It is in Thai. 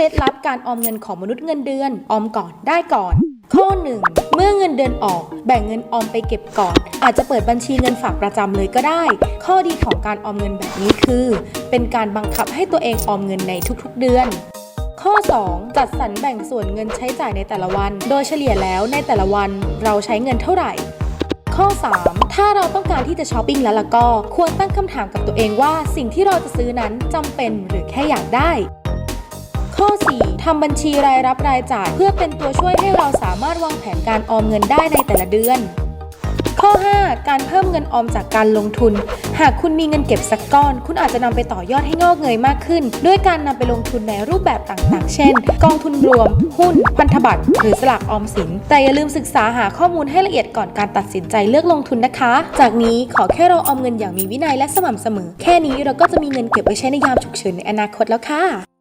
ล็ดลับการออมเงินของมนุษย์เงินเดือน ออมก่อนได้ก่อน ข้อ 1 เมื่อเงินเดือนออกแบ่งเงินออมไปเก็บก่อน อาจจะเปิดบัญชีเงินฝากประจำเลยก็ได้ ข้อดีของการออมเงินแบบนี้คือ เป็นการบังคับให้ตัวเองออมเงินในทุกๆเดือนข้อ 2 จัดสรรแบ่งส่วนเงินใช้จ่ายในแต่ละวัน โดยเฉลี่ยแล้วในแต่ละวันเราใช้เงินเท่าไหร่ ข้อ 3 ถ้าเราต้องการที่จะช้อปปิ้งแล้วล่ะก็ ควรตั้งคำถามกับตัวเองว่าสิ่งที่เราจะซื้อนั้นจำเป็นหรือแค่อยากได้ ข้อ 4ทำบัญชีรายรับรายจ่าย เพื่อเป็นตัวช่วยให้เราสามารถวางแผนการออมเงินได้ในแต่ละเดือน ข้อ 5 การเพิ่มเงินออมจากการลงทุน หากคุณมีเงินเก็บสักก้อน คุณอาจจะนำไปต่อยอดให้งอกเงยมากขึ้น ด้วยการนำไปลงทุนในรูปแบบต่างๆ เช่น กองทุนรวม หุ้น พันธบัตร หรือสลากออมสิน แต่อย่าลืมศึกษาหาข้อมูลให้ละเอียดก่อนการตัดสินใจเลือกลงทุนนะคะ จากนี้ขอแค่เราออมเงินอย่างมีวินัยและสม่ำเสมอ แค่นี้เราก็จะมีเงินเก็บไว้ใช้ในยามฉุกเฉินในอนาคตแล้วค่ะ